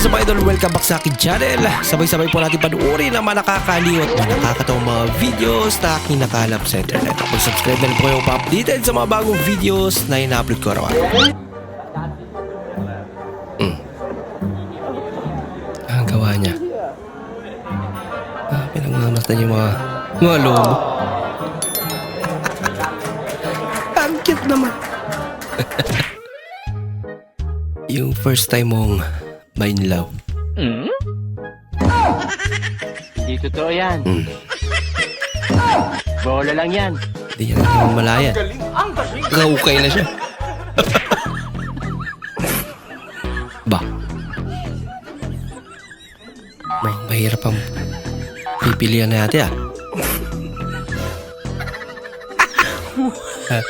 is up idol? Welcome back sa akin channel. Sabay-sabay po natin panuorin ang mga nakakaliw at mga nakakatawang mga videos na aking nakalap sa internet. Kung subscribe na po kayo pa-updated sa mga bagong videos na ina-upload ko araw-araw. Mm. Ang gawa niya. Ah, pinagmamasdan yung mga mga lobo. Ang cute naman. yung first time mong main love. Hmm? Hindi totoo yan. Hmm. Bola lang yan. Hindi niya naman malaya. Gaukay na siya. ba? May mahirap ang pipilian natin ah. Ah,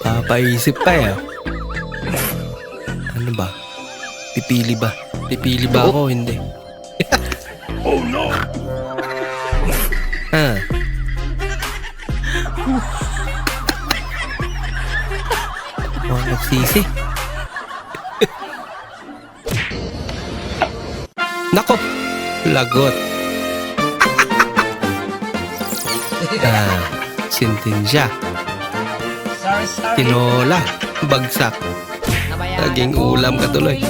Papaisip pa eh. Ano ba? Pipili ba? Pipili ba ako? Hindi. oh no! ah. Ako ang nagsisi. Nako! Lagot. ah. Sorry, sorry. Tinola. Bagsak. Naging ulam ka tuloy.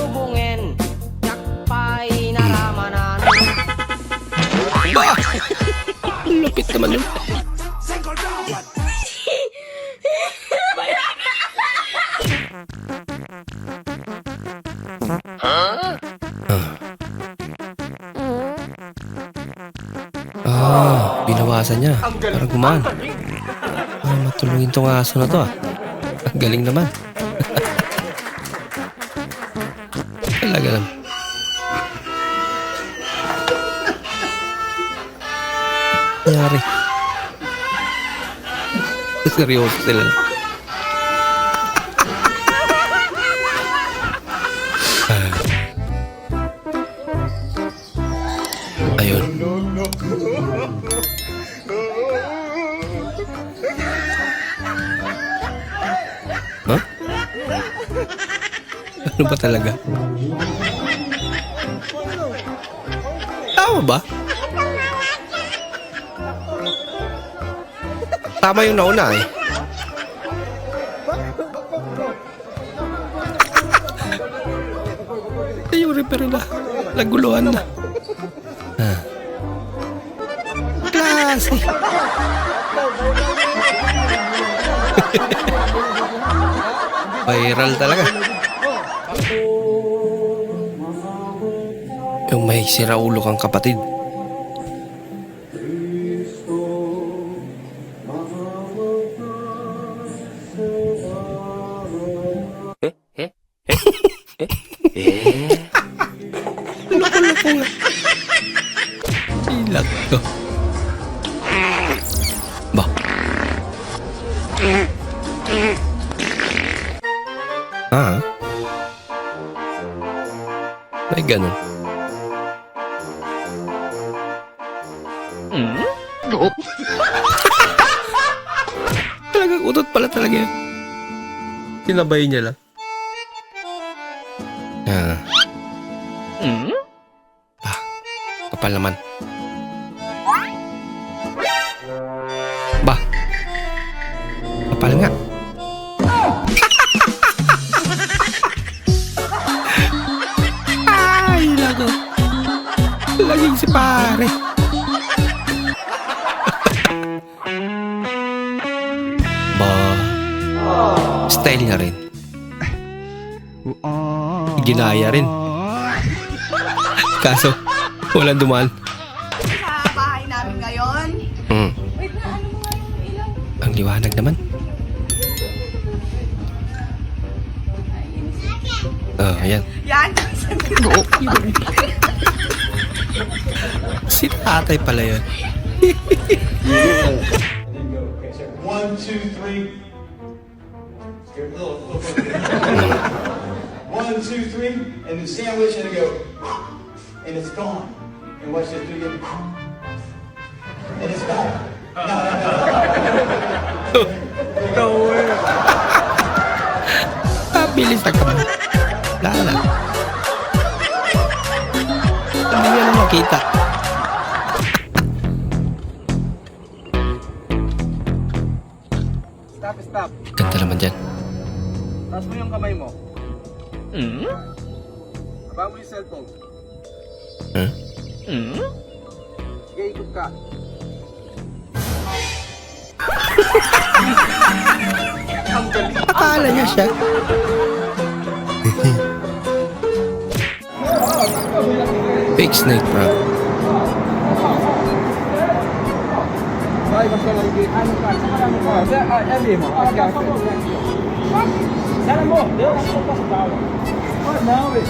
Naman yun. Ah, binawasan niya. Para gumaan. Ah, matulungin tong aso na to ah. Ang galing naman. Talaga lang. Nangyari. Seryoso sila. Ah. Ayun. Huh? Ano ba talaga? Tama ba? Tama yung nauna eh. Yung repair na. Naguluhan na. Ah. Klase. Viral talaga. Yung may siraulo kang kapatid. Ah? May ganun. Hmm? Talagang utot pala talaga yun. Sinabay niya lang. Ah, Hmm? kapal naman. Kapal nga. Ay, lago. Laging si pare. ba? Style niya rin. Ginaya rin. Kaso, walang dumaan. sa bahay namin ngayon. Ilang? Ang liwanag naman. Oh, ayan. Yan. Si tatay pala yun. One, two, three. One, two, three, and the sandwich, and it go, and it's gone. And watch this do it again. And it's gone. Mabilis na Lala. Hindi na makita. Stop, stop. Ganda naman dyan. Taas mo yung kamay mo. Hmm? Aba mo yung cellphone. Hmm? Hmm? Sige, ikot ka. Akala niya siya. Ah, sabi mo. Ang gafe. Sana mo. Dito ka sa pasok. Oh, now eh.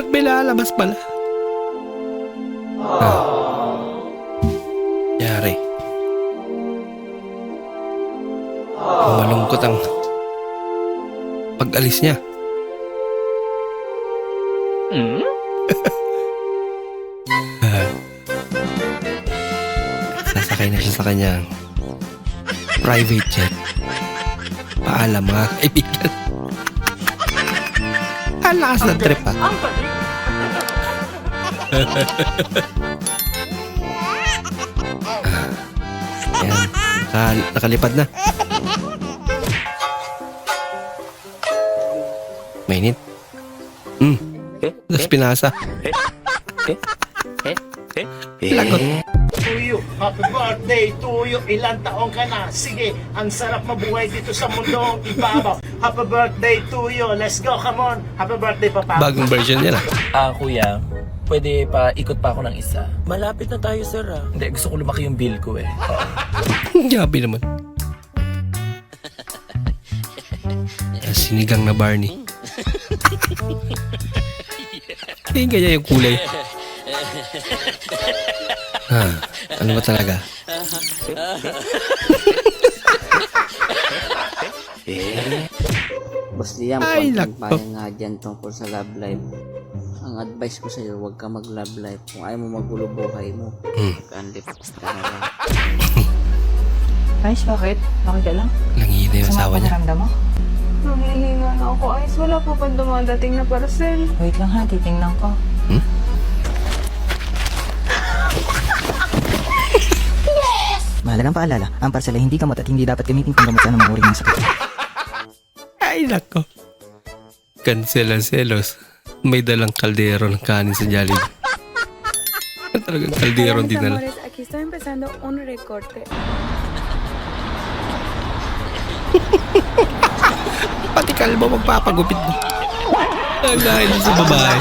At may lalabas pala. Ah. Malungkot ang pag-alis niya. Ah. Sasakay na siya sa kanyang private jet. Paalam mga kaibigan. Ang lakas ng trip ah. Ayan. Naka, nakalipad na. Hmm. Eh? Tapos pinasa. Eh? Eh? Eh? Lagot. Tuyo, happy birthday Tuyo, ilang taong ka na? Sige, ang sarap mabuhay dito sa mundong ibabaw. Happy birthday Tuyo, let's go, come on. Happy birthday, Papa. Bagong version niya na. Ah, kuya, pwede pa ikot pa ako ng isa. Malapit na tayo, sir, ah. Hindi, gusto ko lumaki yung bill ko, eh. Gabi naman. Ah, Sinigang na Barney. Hindi ganyan yung kulay. Ah, ano ba talaga? Boss Liam, Ay, konting nako. payo nga dyan tungkol sa love life. Ang advice ko sa iyo, huwag ka mag-love life. Kung ayaw mo magulo buhay mo, mag-unlip ka na lang. Guys, bakit? Okay ka lang? Nangihina yung asawa niya. pakiramdam mo? Nangihinga na ako. Ice, wala po pa dumadating na parcel. Wait lang ha, titingnan ko. Mahalagang paalala, ang parcel ay hindi gamot at hindi dapat gamitin pang gamot sa anumang uri ng sakit. Ay, nako. Cancel ang selos. May dalang kaldero ng kanin sa Jollibee. Talagang kaldero din nila. aquí está empezando un recorte. Pati kalbo magpapagupit mo. Ang dahil sa babae.